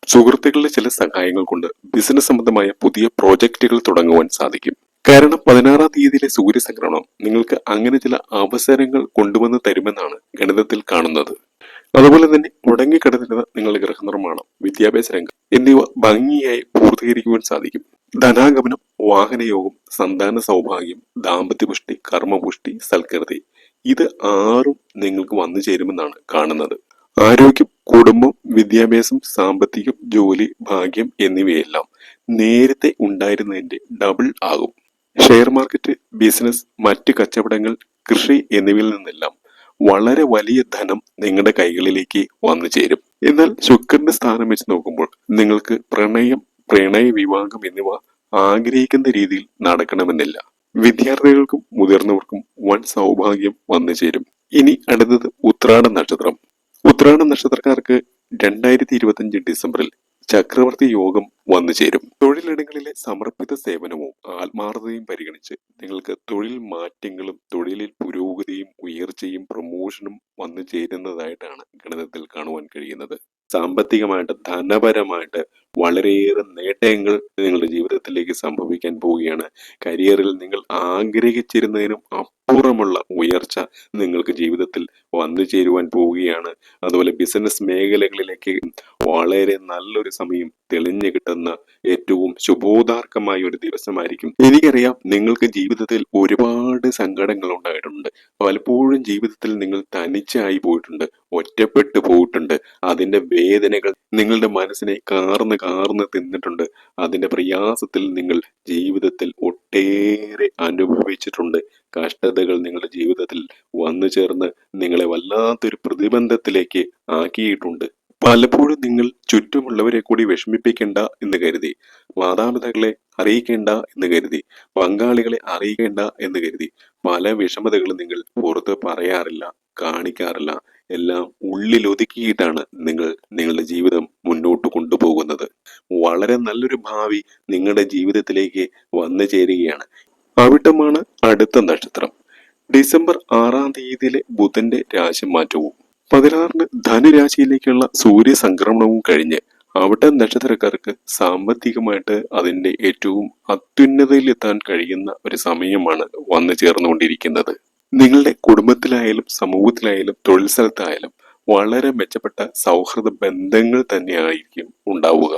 സുഹൃത്തുക്കളുടെ ചില സഹായങ്ങൾ കൊണ്ട് ബിസിനസ് സംബന്ധമായ പുതിയ പ്രോജക്റ്റുകൾ തുടങ്ങുവാൻ സാധിക്കും. കാരണം പതിനാറാം തീയതിയിലെ സൂര്യസംക്രമണം നിങ്ങൾക്ക് അങ്ങനെ ചില അവസരങ്ങൾ കൊണ്ടുവന്ന് തരുമെന്നാണ് ഗണിതത്തിൽ കാണുന്നത്. അതുപോലെ തന്നെ മുടങ്ങിക്കിടന്നിരുന്ന നിങ്ങളുടെ ഗൃഹനിർമ്മാണം വിദ്യാഭ്യാസ രംഗം എന്നിവ ഭംഗിയായി പൂർത്തീകരിക്കുവാൻ സാധിക്കും. ധനാഗമനം വാഹനയോഗം സന്താന സൗഭാഗ്യം ദാമ്പത്യപുഷ്ടി കർമ്മപുഷ്ടി സൽകൃതി ഇത് ആറും നിങ്ങൾക്ക് വന്നു ചേരുമെന്നാണ് കാണുന്നത്. ആരോഗ്യം കുടുംബം വിദ്യാഭ്യാസം സാമ്പത്തികം ജോലി ഭാഗ്യം എന്നിവയെല്ലാം നേരത്തെ ഉണ്ടായിരുന്നതിന്റെ ഡബിൾ ആകും. ഷെയർ മാർക്കറ്റ് ബിസിനസ് മറ്റ് കച്ചവടങ്ങൾ കൃഷി എന്നിവയിൽ നിന്നെല്ലാം വളരെ വലിയ ധനം നിങ്ങളുടെ കൈകളിലേക്ക് വന്നു ചേരും. എന്നാൽ ശുക്രന്റെ സ്ഥാനം വെച്ച് നോക്കുമ്പോൾ നിങ്ങൾക്ക് പ്രണയം പ്രണയ വിവാഹം എന്നിവ ആഗ്രഹിക്കുന്ന രീതിയിൽ നടക്കണമെന്നില്ല. വിദ്യാർത്ഥികൾക്കും മുതിർന്നവർക്കും വൻ സൗഭാഗ്യം വന്നു ചേരും. ഇനി അടുത്തത് ഉത്രാട നക്ഷത്രം ഉത്രാട നക്ഷത്രക്കാർക്ക് രണ്ടായിരത്തി ഇരുപത്തിയഞ്ച് ഡിസംബറിൽ ചക്രവർത്തി യോഗം വന്നു ചേരും. തൊഴിലിടങ്ങളിലെ സമർപ്പിത സേവനവും ആത്മാർത്ഥതയും പരിഗണിച്ച് നിങ്ങൾക്ക് തൊഴിൽ മാറ്റങ്ങളും തൊഴിലിൽ പുരോഗതിയും ഉയർച്ചയും പ്രമോഷനും വന്നു ചേരുന്നതായിട്ടാണ് ഗണിതത്തിൽ കാണുവാൻ കഴിയുന്നത്. സാമ്പത്തികമായിട്ട് ധനപരമായിട്ട് വളരെയേറെ നേട്ടങ്ങൾ നിങ്ങളുടെ ജീവിതത്തിലേക്ക് സംഭവിക്കാൻ പോവുകയാണ്. കരിയറിൽ നിങ്ങൾ ആഗ്രഹിച്ചിരുന്നതിനും അപ്പുറമുള്ള ഉയർച്ച നിങ്ങൾക്ക് ജീവിതത്തിൽ വന്നു ചേരുവാൻ പോവുകയാണ്. അതുപോലെ ബിസിനസ് മേഖലകളിലേക്ക് വളരെ നല്ലൊരു സമയം തെളിഞ്ഞു കിട്ടുന്ന ഏറ്റവും ശുഭോദാർക്കമായ ഒരു ദിവസമായിരിക്കും. എനിക്കറിയാം നിങ്ങൾക്ക് ജീവിതത്തിൽ ഒരുപാട് സങ്കടങ്ങൾ ഉണ്ടായിട്ടുണ്ട്. പലപ്പോഴും ജീവിതത്തിൽ നിങ്ങൾ തനിച്ചായി പോയിട്ടുണ്ട്. ഒറ്റപ്പെട്ടു പോയിട്ടുണ്ട്. അതിന്റെ വേദനകൾ നിങ്ങളുടെ മനസ്സിനെ കാർന്ന് കാർന്ന് തിന്നിട്ടുണ്ട്. അതിന്റെ പ്രയാസത്തിൽ നിങ്ങൾ ജീവിതത്തിൽ ഒട്ടേറെ അനുഭവിച്ചിട്ടുണ്ട്. കഷ്ടതകൾ നിങ്ങളുടെ ജീവിതത്തിൽ വന്നു ചേർന്ന് നിങ്ങളെ വല്ലാത്തൊരു പ്രതിബന്ധത്തിലേക്ക് ആക്കിയിട്ടുണ്ട്. പലപ്പോഴും നിങ്ങൾ ചുറ്റുമുള്ളവരെ കൂടി വിഷമിപ്പിക്കേണ്ട എന്ന് കരുതി. മാതാപിതാക്കളെ അറിയിക്കേണ്ട എന്ന് കരുതി. പങ്കാളികളെ അറിയിക്കേണ്ട എന്ന് കരുതി. പല വിഷമതകളും നിങ്ങൾ പുറത്ത് പറയാറില്ല കാണിക്കാറില്ല. എല്ലാം ഉള്ളിൽ ഒതുക്കിയിട്ടാണ് നിങ്ങൾ നിങ്ങളുടെ ജീവിതം മുന്നോട്ട് കൊണ്ടുപോകുന്നത്. വളരെ നല്ലൊരു ഭാവി നിങ്ങളുടെ ജീവിതത്തിലേക്ക് വന്നു ചേരുകയാണ്. അവിട്ടമാണ് അടുത്ത നക്ഷത്രം. ഡിസംബർ ആറാം തീയതിയിലെ ബുധന്റെ രാശിമാറ്റവും. പതിനാറിന് ധനുരാശിയിലേക്കുള്ള സൂര്യ സംക്രമണവും കഴിഞ്ഞ് അവിടെ നക്ഷത്രക്കാർക്ക് സാമ്പത്തികമായിട്ട് അതിന്റെ ഏറ്റവും അത്യുന്നതയിലെത്താൻ കഴിയുന്ന ഒരു സമയമാണ് വന്നു ചേർന്നുകൊണ്ടിരിക്കുന്നത്. നിങ്ങളുടെ കുടുംബത്തിലായാലും സമൂഹത്തിലായാലും തൊഴിൽ സ്ഥലത്തായാലും വളരെ മെച്ചപ്പെട്ട സൗഹൃദ ബന്ധങ്ങൾ തന്നെയായിരിക്കും ഉണ്ടാവുക.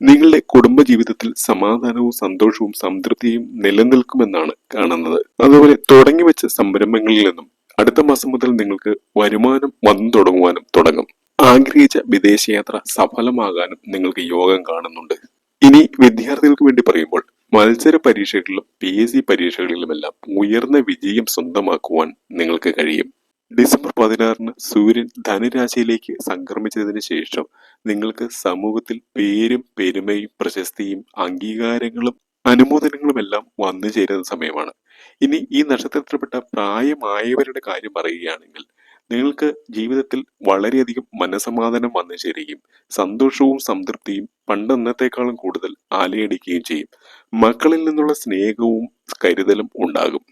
നിങ്ങളുടെ കുടുംബ ജീവിതത്തിൽ സമാധാനവും സന്തോഷവും സംതൃപ്തിയും നിലനിൽക്കുമെന്നാണ് കാണുന്നത്. അതുപോലെ തുടങ്ങി വെച്ച സംരംഭങ്ങളിൽ നിന്നും അടുത്ത മാസം മുതൽ നിങ്ങൾക്ക് വരുമാനം വന്നു തുടങ്ങുവാനും തുടങ്ങും. ആഗ്രഹിച്ച വിദേശയാത്ര സഫലമാകാനും നിങ്ങൾക്ക് യോഗം കാണുന്നുണ്ട്. ഇനി വിദ്യാർത്ഥികൾക്ക് വേണ്ടി പറയുമ്പോൾ മത്സര പരീക്ഷകളിലും പി എസ് സി പരീക്ഷകളിലുമെല്ലാം ഉയർന്ന വിജയം സ്വന്തമാക്കുവാൻ നിങ്ങൾക്ക് കഴിയും. ഡിസംബർ പതിനാറിന് സൂര്യൻ ധനുരാശിയിലേക്ക് സംക്രമിച്ചതിന് ശേഷം നിങ്ങൾക്ക് സമൂഹത്തിൽ പേരും പെരുമയും പ്രശസ്തിയും അംഗീകാരങ്ങളും അനുമോദനങ്ങളും എല്ലാം വന്നു ചേരുന്ന സമയമാണ്. ഇനി ഈ നക്ഷത്രത്തിൽപ്പെട്ട പ്രായമായവരുടെ കാര്യം പറയുകയാണെങ്കിൽ നിങ്ങൾക്ക് ജീവിതത്തിൽ വളരെയധികം മനസമാധാനം വന്നു ചേരുകയും സന്തോഷവും സംതൃപ്തിയും പണ്ടെന്നത്തേക്കാളും കൂടുതൽ ആലയടിക്കുകയും ചെയ്യും. മക്കളിൽ നിന്നുള്ള സ്നേഹവും കരുതലും ഉണ്ടാകും.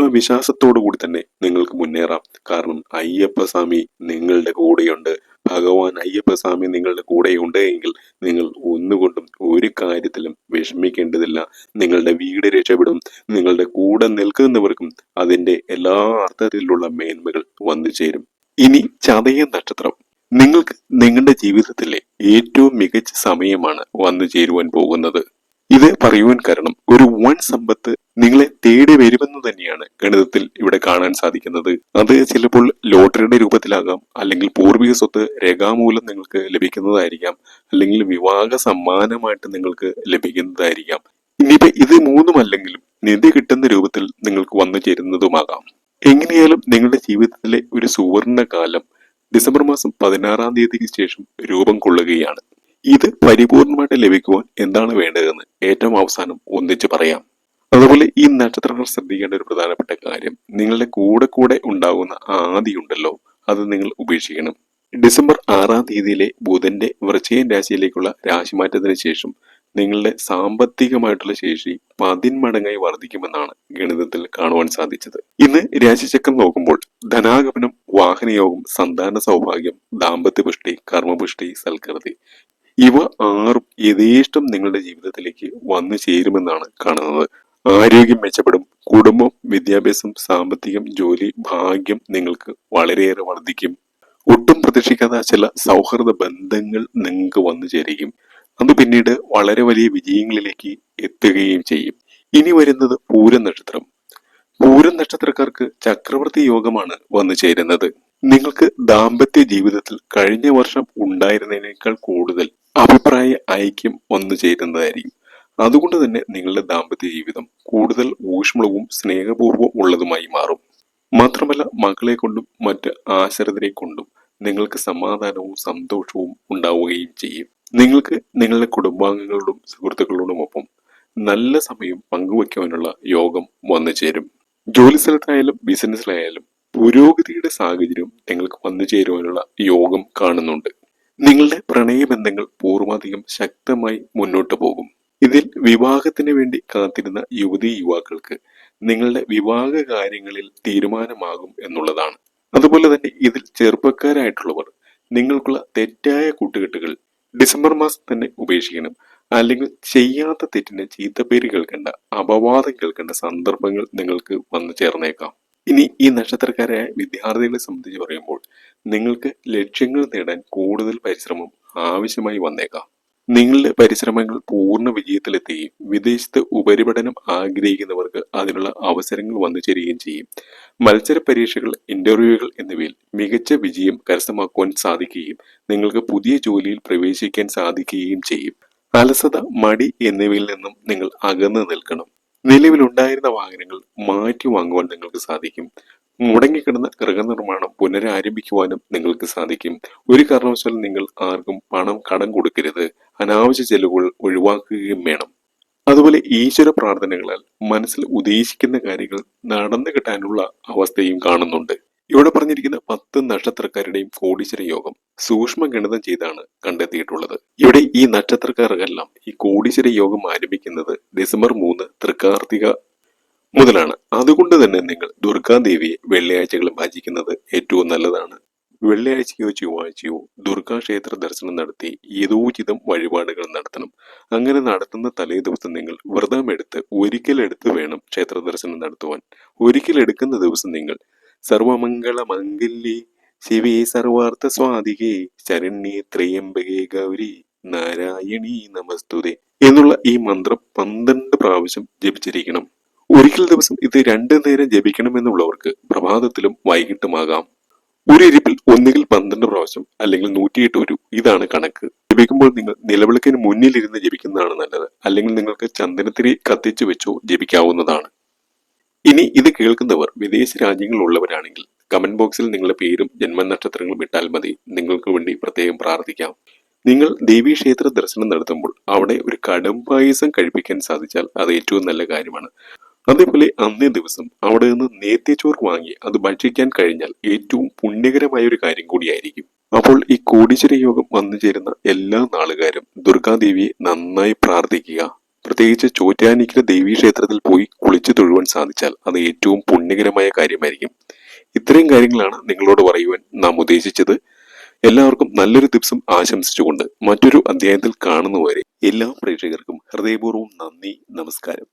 ആത്മവിശ്വാസത്തോടു കൂടി തന്നെ നിങ്ങൾക്ക് മുന്നേറാം. കാരണം അയ്യപ്പസ്വാമി നിങ്ങളുടെ കൂടെയുണ്ട്. ഭഗവാൻ അയ്യപ്പസ്വാമി നിങ്ങളുടെ കൂടെയുണ്ട് എങ്കിൽ നിങ്ങൾ ഒന്നുകൊണ്ടും ഒരു കാര്യത്തിലും വിഷമിക്കേണ്ടതില്ല. നിങ്ങളുടെ വീട് രക്ഷപ്പെടും. നിങ്ങളുടെ കൂടെ നിൽക്കുന്നവർക്കും അതിന്റെ എല്ലാ അർത്ഥത്തിലുള്ള മേന്മകൾ വന്നു ചേരും. ഇനി ചതയ നക്ഷത്രം. നിങ്ങൾക്ക് നിങ്ങളുടെ ജീവിതത്തിലെ ഏറ്റവും മികച്ച സമയമാണ് വന്നു ചേരുവാൻ പോകുന്നത്. ഇത് പറയുവാൻ കാരണം ഒരു വൻ സമ്പത്ത് നിങ്ങളെ തേടി വരുമെന്ന് തന്നെയാണ് ഗണിതത്തിൽ ഇവിടെ കാണാൻ സാധിക്കുന്നത്. അത് ചിലപ്പോൾ ലോട്ടറിയുടെ രൂപത്തിലാകാം അല്ലെങ്കിൽ പൂർവിക സ്വത്ത് രേഖാമൂലം നിങ്ങൾക്ക് ലഭിക്കുന്നതായിരിക്കാം അല്ലെങ്കിൽ വിവാഹ സമ്മാനമായിട്ട് നിങ്ങൾക്ക് ലഭിക്കുന്നതായിരിക്കാം. ഇനിയിപ്പോ ഇത് മൂന്നുമല്ലെങ്കിലും നിധി കിട്ടുന്ന രൂപത്തിൽ നിങ്ങൾക്ക് വന്നു ചേരുന്നതുമാകാം. എങ്ങനെയാലും നിങ്ങളുടെ ജീവിതത്തിലെ ഒരു സുവർണ കാലം ഡിസംബർ മാസം പതിനാറാം തീയതിക്ക് ശേഷം രൂപം കൊള്ളുകയാണ്. ഇത് പരിപൂർണമായിട്ട് ലഭിക്കുവാൻ എന്താണ് വേണ്ടതെന്ന് ഏറ്റവും അവസാനം ഒന്നിച്ചു പറയാം. അതുപോലെ ഈ നക്ഷത്രങ്ങൾ ശ്രദ്ധിക്കേണ്ട ഒരു പ്രധാനപ്പെട്ട കാര്യം നിങ്ങളുടെ കൂടെ കൂടെ ഉണ്ടാകുന്ന ആദി ഉണ്ടല്ലോ അത് നിങ്ങൾ ഉപേക്ഷിക്കണം. ഡിസംബർ ആറാം തീയതിയിലെ ബുധന്റെ വൃശ്ചയൻ രാശിയിലേക്കുള്ള രാശിമാറ്റത്തിന് ശേഷം നിങ്ങളുടെ സാമ്പത്തികമായിട്ടുള്ള ശേഷി പതിന്മടങ്ങായി വർദ്ധിക്കുമെന്നാണ് ഗണിതത്തിൽ കാണുവാൻ സാധിച്ചത്. ഇന്ന് രാശിചക്രം നോക്കുമ്പോൾ ധനാഗമനം വാഹനയോഗം സന്താന സൗഭാഗ്യം ദാമ്പത്യപുഷ്ടി കർമ്മപുഷ്ടി സൽകൃതി ഇവ ആറും യഥേഷ്ടം നിങ്ങളുടെ ജീവിതത്തിലേക്ക് വന്നു ചേരുമെന്നാണ് കാണുന്നത്. ആരോഗ്യം മെച്ചപ്പെടും കുടുംബം വിദ്യാഭ്യാസം സാമ്പത്തികം ജോലി ഭാഗ്യം നിങ്ങൾക്ക് വളരെയേറെ വർദ്ധിക്കും. ഒട്ടും പ്രതീക്ഷിക്കാത്ത ചില സൗഹൃദ ബന്ധങ്ങൾ നിങ്ങൾക്ക് വന്നു ചേരുകയും അത് പിന്നീട് വളരെ വലിയ വിജയങ്ങളിലേക്ക് എത്തുകയും ചെയ്യും. ഇനി വരുന്നത് പൂരം നക്ഷത്രം. പൂരം നക്ഷത്രക്കാർക്ക് ചക്രവർത്തി യോഗമാണ് വന്നു ചേരുന്നത്. നിങ്ങൾക്ക് ദാമ്പത്യ ജീവിതത്തിൽ കഴിഞ്ഞ വർഷം ഉണ്ടായിരുന്നതിനേക്കാൾ കൂടുതൽ അഭിപ്രായ ഐക്യം വന്നു ചേരുന്നതായിരിക്കും. അതുകൊണ്ട് തന്നെ നിങ്ങളുടെ ദാമ്പത്യ ജീവിതം കൂടുതൽ ഊഷ്മളവും സ്നേഹപൂർവം ഉള്ളതുമായി മാറും. മാത്രമല്ല മക്കളെ കൊണ്ടും മറ്റ് ആശ്രിതരെ കൊണ്ടും നിങ്ങൾക്ക് സമാധാനവും സന്തോഷവും ഉണ്ടാവുകയും ചെയ്യും. നിങ്ങൾക്ക് നിങ്ങളുടെ കുടുംബാംഗങ്ങളോടും സുഹൃത്തുക്കളോടുമൊപ്പം നല്ല സമയം പങ്കുവയ്ക്കുവാനുള്ള യോഗം വന്നു ചേരും. ജോലി സ്ഥലത്തായാലും ബിസിനസ്സിലായാലും പുരോഗതിയുടെ സാഹചര്യം നിങ്ങൾക്ക് വന്നു ചേരുവാനുള്ള യോഗം കാണുന്നുണ്ട്. നിങ്ങളുടെ പ്രണയബന്ധങ്ങൾ പൂർവാധികം ശക്തമായി മുന്നോട്ട് പോകും. ഇതിൽ വിവാഹത്തിന് വേണ്ടി കാത്തിരുന്ന യുവതി യുവാക്കൾക്ക് നിങ്ങളുടെ വിവാഹ കാര്യങ്ങളിൽ തീരുമാനമാകും എന്നുള്ളതാണ്. അതുപോലെ തന്നെ ഇതിൽ ചെറുപ്പക്കാരായിട്ടുള്ളവർ നിങ്ങൾക്കുള്ള തെറ്റായ കൂട്ടുകെട്ടുകൾ ഡിസംബർ മാസം തന്നെ ഉപേക്ഷിക്കണം. അല്ലെങ്കിൽ ചെയ്യാത്ത തെറ്റിന് ചീത്തപ്പേര് കേൾക്കേണ്ട അപവാദം കേൾക്കേണ്ട സന്ദർഭങ്ങൾ നിങ്ങൾക്ക് വന്നു ചേർന്നേക്കാം. ഇനി ഈ നക്ഷത്രക്കാരായ വിദ്യാർത്ഥികളെ സംബന്ധിച്ച് പറയുമ്പോൾ നിങ്ങൾക്ക് ലക്ഷ്യങ്ങൾ നേടാൻ കൂടുതൽ പരിശ്രമം ആവശ്യമായി വന്നേക്കാം. നിങ്ങളുടെ പരിശ്രമങ്ങൾ പൂർണ വിജയത്തിലെത്തുകയും വിദേശത്ത് ഉപരിപഠനം ആഗ്രഹിക്കുന്നവർക്ക് അതിനുള്ള അവസരങ്ങൾ വന്നു ചേരുകയും ചെയ്യും. മത്സര പരീക്ഷകൾ ഇന്റർവ്യൂകൾ എന്നിവയിൽ മികച്ച വിജയം കരസ്ഥമാക്കുവാൻ സാധിക്കുകയും നിങ്ങൾക്ക് പുതിയ ജോലിയിൽ പ്രവേശിക്കാൻ സാധിക്കുകയും ചെയ്യും. അലസത മടി എന്നിവയിൽ നിന്നും നിങ്ങൾ അകന്നു നിൽക്കണം. നിലവിലുണ്ടായിരുന്ന വാഹനങ്ങൾ മാറ്റി വാങ്ങുവാൻ നിങ്ങൾക്ക് സാധിക്കും. മുടങ്ങിക്കിടന്ന ഗൃഹനിർമ്മാണം പുനരാരംഭിക്കുവാനും നിങ്ങൾക്ക് സാധിക്കും. ഒരു കാരണവശാലും നിങ്ങൾ ആർക്കും പണം കടം കൊടുക്കരുത്. അനാവശ്യ ചെലവുകൾ ഒഴിവാക്കുകയും വേണം. അതുപോലെ ഈശ്വര പ്രാർത്ഥനകളാൽ മനസ്സിൽ ഉദ്ദേശിക്കുന്ന കാര്യങ്ങൾ നടന്നു കിട്ടാനുള്ള അവസ്ഥയും കാണുന്നുണ്ട്. ഇവിടെ പറഞ്ഞിരിക്കുന്ന പത്ത് നക്ഷത്രക്കാരുടെയും കോടീശ്വര യോഗം സൂക്ഷ്മ ഗണിതം ചെയ്താണ് കണ്ടെത്തിയിട്ടുള്ളത്. ഇവിടെ ഈ നക്ഷത്രക്കാർക്കെല്ലാം ഈ കോടീശ്വര യോഗം ആരംഭിക്കുന്നത് ഡിസംബർ മൂന്ന് തൃക്കാർത്തിക മുതലാണ്. അതുകൊണ്ട് തന്നെ നിങ്ങൾ ദുർഗാദേവിയെ വെള്ളിയാഴ്ചകൾ ഭജിക്കുന്നത് ഏറ്റവും നല്ലതാണ്. വെള്ളിയാഴ്ചയോ ചൊവ്വാഴ്ചയോ ദുർഗാ ക്ഷേത്ര ദർശനം നടത്തി യഥോചിതം വഴിപാടുകൾ നടത്തണം. അങ്ങനെ നടത്തുന്ന തലേ ദിവസം നിങ്ങൾ വ്രതമെടുത്ത് ഒരിക്കലെടുത്ത് വേണം ക്ഷേത്ര ദർശനം നടത്തുവാൻ. ഒരിക്കലെടുക്കുന്ന ദിവസം നിങ്ങൾ സർവമംഗള മംഗല്യേ ശിവേ സർവാർത്ഥ സ്വാതികേ ശരണ്യേ ത്രയംബകേ ഗൗരി. നാരായണി നമസ്തുതേ. എന്നുള്ള ഈ മന്ത്രം പന്ത്രണ്ട് പ്രാവശ്യം ജപിച്ചിരിക്കണം. ഒരിക്കൽ ദിവസം ഇത് രണ്ടു നേരം ജപിക്കണമെന്നുള്ളവർക്ക് പ്രഭാതത്തിലും വൈകിട്ടുമാകാം. ഒരു ഇരിപ്പിൽ ഒന്നുകിൽ പന്ത്രണ്ട് പ്രാവശ്യം അല്ലെങ്കിൽ നൂറ്റിയെട്ട് ഒരു ഇതാണ് കണക്ക്. ജപിക്കുമ്പോൾ നിങ്ങൾ നിലവിളക്കിന് മുന്നിലിരുന്ന് ജപിക്കുന്നതാണ് നല്ലത്. അല്ലെങ്കിൽ നിങ്ങൾക്ക് ചന്ദനത്തിരി കത്തിച്ചു വെച്ചോ ജപിക്കാവുന്നതാണ്. ഇനി ഇത് കേൾക്കുന്നവർ വിദേശ രാജ്യങ്ങളിലുള്ളവരാണെങ്കിൽ കമന്റ് ബോക്സിൽ നിങ്ങളുടെ പേരും ജന്മനക്ഷത്രങ്ങളും ഇട്ടാൽ മതി. നിങ്ങൾക്ക് വേണ്ടി പ്രത്യേകം പ്രാർത്ഥിക്കാം. നിങ്ങൾ ദേവീക്ഷേത്ര ദർശനം നടത്തുമ്പോൾ അവിടെ ഒരു കടം പായസം കഴിപ്പിക്കാൻ സാധിച്ചാൽ അത് ഏറ്റവും നല്ല കാര്യമാണ്. അതേപോലെ അന്നേ ദിവസം അവിടെ നിന്ന് നേത്യച്ചോറ് വാങ്ങി അത് ഭക്ഷിക്കാൻ കഴിഞ്ഞാൽ ഏറ്റവും പുണ്യകരമായ ഒരു കാര്യം കൂടിയായിരിക്കും. അപ്പോൾ ഈ കോടീശ്വര യോഗം വന്നു ചേരുന്ന എല്ലാ നാളുകാരും ദുർഗാദേവിയെ നന്നായി പ്രാർത്ഥിക്കുക. പ്രത്യേകിച്ച് ചോറ്റാനിക്കര ദേവീ ക്ഷേത്രത്തിൽ പോയി കുളിച്ചു തൊഴുവാൻ സാധിച്ചാൽ അത് ഏറ്റവും പുണ്യകരമായ കാര്യമായിരിക്കും. ഇത്രയും കാര്യങ്ങളാണ് നിങ്ങളോട് പറയുവാൻ നാം ഉദ്ദേശിച്ചത്. എല്ലാവർക്കും നല്ലൊരു ദിവസം ആശംസിച്ചുകൊണ്ട് മറ്റൊരു അധ്യായത്തിൽ കാണുന്നവരെ എല്ലാ പ്രേക്ഷകർക്കും ഹൃദയപൂർവം നന്ദി നമസ്കാരം.